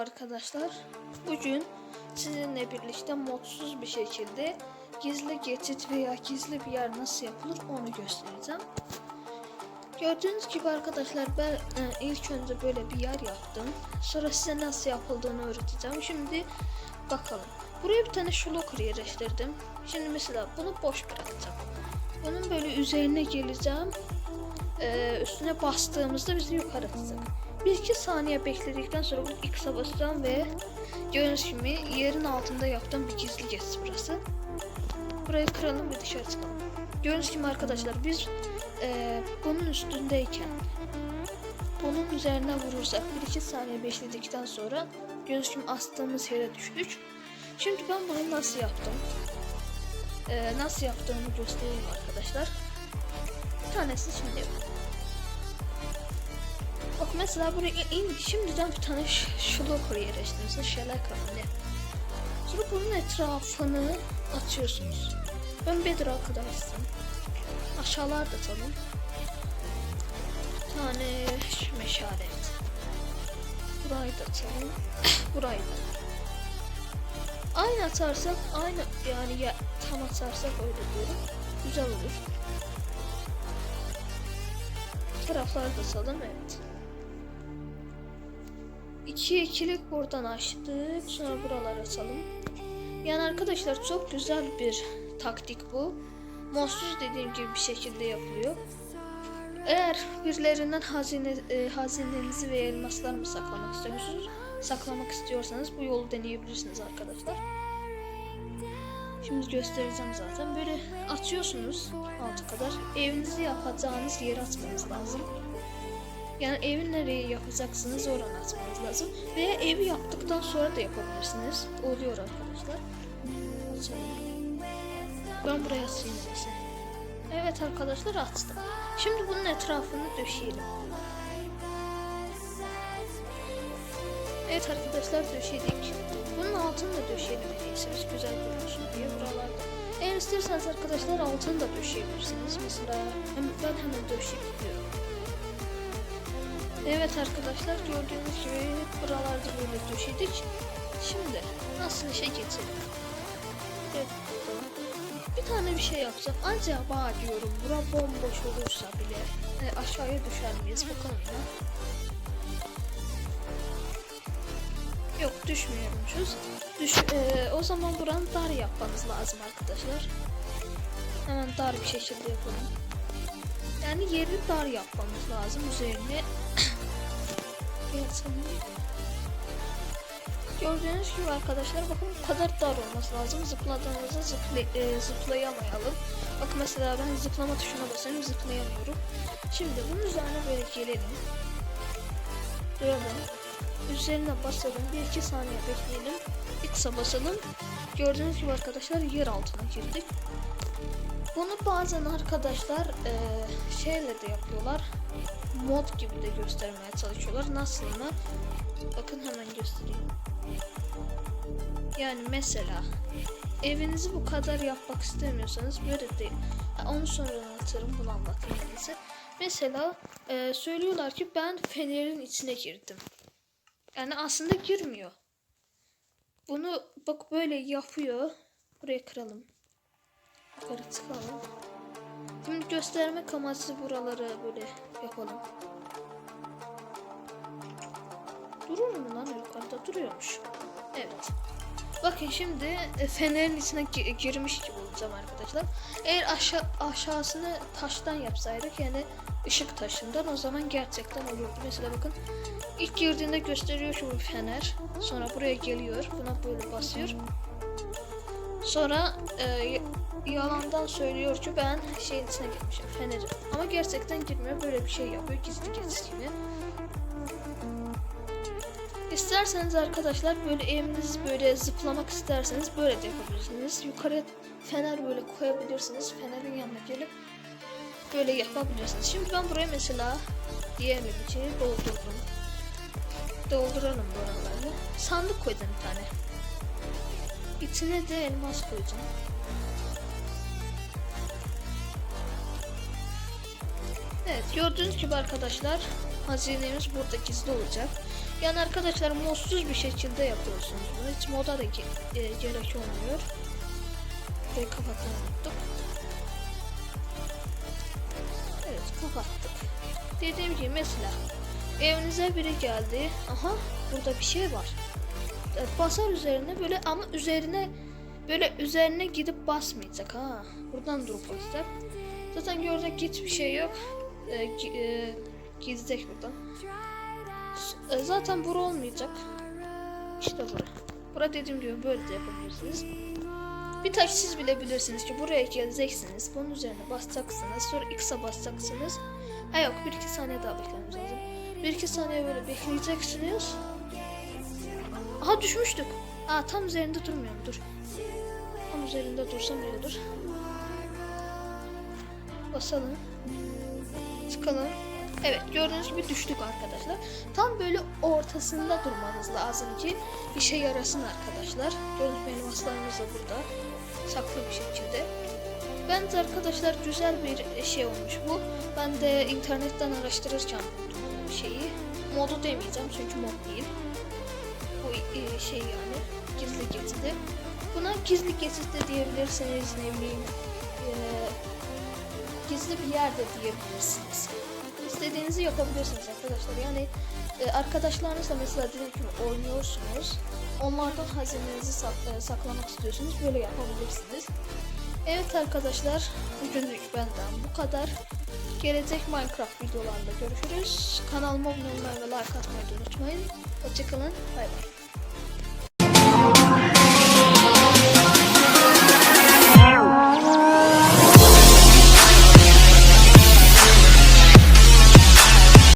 arkadaşlar. Bugün sizinle birlikte modsuz bir şekilde gizli geçit veya gizli bir yer nasıl yapılır onu göstereceğim. Gördüğünüz gibi arkadaşlar ben e, ilk önce böyle bir yer yaptım. Sonra size nasıl yapıldığını öğreteceğim. Şimdi bakalım. Buraya bir tane şu locker yerleştirdim. Şimdi mesela bunu boş bırakacağım. Bunun böyle üzerine geleceğim. Ee, üstüne bastığımızda bizi yukarı atacak. Bir iki saniye bekledikten sonra bunu X'e basacağım ve gördüğünüz gibi yerin altında yaptığım bir gizli geçit burası. Burayı kıralım ve dışarı çıkalım. Gördüğünüz gibi arkadaşlar biz e, bunun üstündeyken bunun üzerine vurursak bir iki saniye bekledikten sonra gördüğünüz gibi astığımız yere düştük. Şimdi ben bunu nasıl yaptım? Ee, nasıl yaptığımı göstereyim arkadaşlar. Bir tanesi şimdi yapalım. Bak mesela buraya in, şimdiden bir tane ş- şloker yerleştirirsin. Şelek ne? Sonra bunun etrafını açıyorsunuz. Ben bedrock'ı açtım. Aşağılarda atalım. Bir tane şu meşaret. Burayı da atalım. Burayı da. Aynı atarsak aynı yani ya, tam atarsak öyle diyorum. Güzel olur. Tarafları da atalım evet. İki ikilik buradan açtık. Sonra buraları açalım. Yani arkadaşlar çok güzel bir taktik bu. Modsuz dediğim gibi bir şekilde yapılıyor. Eğer birilerinden hazine e, hazinenizi ve elmaslarımı saklamak istiyorsanız, saklamak istiyorsanız bu yolu deneyebilirsiniz arkadaşlar. Şimdi göstereceğim zaten. Böyle atıyorsunuz alta kadar. Evinizi yapacağınız yere atmanız lazım. Yani evi nereye yapacaksınız oradan atmanız lazım. Veya evi yaptıktan sonra da yapabilirsiniz. Oluyor arkadaşlar. Açalım. Ben buraya atayım. Evet arkadaşlar attım. Şimdi bunun etrafını döşeyelim. Evet arkadaşlar döşedik. Bunun altını da döşeyelim neyse biz güzel görünsün diye buralarda. Eğer isterseniz arkadaşlar altını da döşeyebilirsiniz. Mesela hem- ben hemen döşeyip gidiyorum. Evet arkadaşlar gördüğünüz gibi buralarda böyle döşedik. Şimdi nasıl işe geçelim? Evet, bir tane bir şey yapsam acaba diyorum bura bomboş olursa bile e, aşağıya düşer miyiz bakalım ya. Yok düşmüyormuşuz. Düş, e, o zaman buranı dar yapmanız lazım arkadaşlar. Hemen dar bir şekilde yapalım. Yani yeri dar yapmamız lazım üzerine. Yatalım. Gördüğünüz gibi arkadaşlar bakın bu kadar dar olması lazım. Zıpladığımızda zıpla, e, zıplayamayalım. Bak mesela ben zıplama tuşuna basıyorum zıplayamıyorum. Şimdi bunun üzerine böyle gelelim. Duralım. Üzerine basalım. Bir iki saniye bekleyelim. X'e basalım. Gördüğünüz gibi arkadaşlar yer altına girdik. Bunu bazen arkadaşlar e, şeyle de yapıyorlar. Mod gibi de göstermeye çalışıyorlar. Nasıl mı? Bakın hemen göstereyim. Yani mesela evinizi bu kadar yapmak istemiyorsanız böyle değil. Ha, onu sonra anlatırım. Bunu anlatayım iyisi. Mesela e, söylüyorlar ki ben fenerin içine girdim. Yani aslında girmiyor. Bunu bak böyle yapıyor. Buraya kıralım. Yukarı çıkalım. Şimdi göstermek amaçlı buraları böyle yapalım. Durur mu lan yukarıda? Duruyormuş. Evet. Bakın şimdi e, fenerin içine gi- girmiş gibi olacağım arkadaşlar. Eğer aşağı aşağısını taştan yapsaydık yani ışık taşından o zaman gerçekten olurdu. Mesela bakın ilk girdiğinde gösteriyor şu fener. Sonra buraya geliyor. Buna böyle basıyor. Sonra e, yalandan söylüyor ki ben şeyin içine girmişim fenerin. Ama gerçekten girmiyor. Böyle bir şey yapıyor. Gizli geçiş gibi. İsterseniz arkadaşlar böyle eviniz böyle zıplamak isterseniz böyle de yapabilirsiniz. Yukarıya fener böyle koyabilirsiniz. Fenerin yanına gelip böyle yapabilirsiniz. Şimdi ben buraya mesela diğer içeri doldurdum. Dolduralım buraları. Sandık koydum bir tane. İçine de elmas koyacağım. Evet gördüğünüz gibi arkadaşlar hazinemiz burada gizli olacak. Yani arkadaşlar modsuz bir şekilde yapıyorsunuz bunu. Hiç moda da ge- e, gerek olmuyor. Burayı kapatmayı unuttuk. Evet kapattık. Dediğim gibi mesela evinize biri geldi. Aha burada bir şey var. Evet, basar üzerine böyle ama üzerine böyle üzerine gidip basmayacak ha. Buradan durup basacak. Zaten gördük hiçbir şey yok. Gi- e, gizleyecek buradan. E, zaten bura olmayacak. İşte bura. Bura dediğim gibi böyle de yapabilirsiniz. Bir tek siz bilebilirsiniz ki buraya geleceksiniz. Bunun üzerine basacaksınız. Sonra X'e basacaksınız. Ha yok 1-2 saniye daha beklememiz lazım. 1-2 saniye böyle bekleyeceksiniz. Aha düşmüştük. Aa tam üzerinde durmuyorum dur. Tam üzerinde dursam iyi olur. Basalım. Çıkalım. Evet gördüğünüz gibi düştük arkadaşlar. Tam böyle ortasında durmanız lazım ki işe yarasın arkadaşlar. Gördüğünüz benim aslanımız da burada. Saklı bir şekilde. Bence arkadaşlar güzel bir şey olmuş bu. Ben de internetten araştırırken şeyi. Modu demeyeceğim çünkü mod değil. E, şey yani gizli geçidi. Buna gizli geçit diyebilirsiniz ne bileyim. e, gizli bir yerde diyebilirsiniz. İstediğinizi yapabilirsiniz arkadaşlar. Yani e, arkadaşlarınızla mesela dediğim gibi oynuyorsunuz. Onlardan hazinenizi sak- e, saklamak istiyorsunuz. Böyle yapabilirsiniz. Evet arkadaşlar. Bugünlük benden bu kadar. Gelecek Minecraft videolarında görüşürüz. Kanalıma abone olmayı ve like atmayı unutmayın. Hoşçakalın. Bay bay.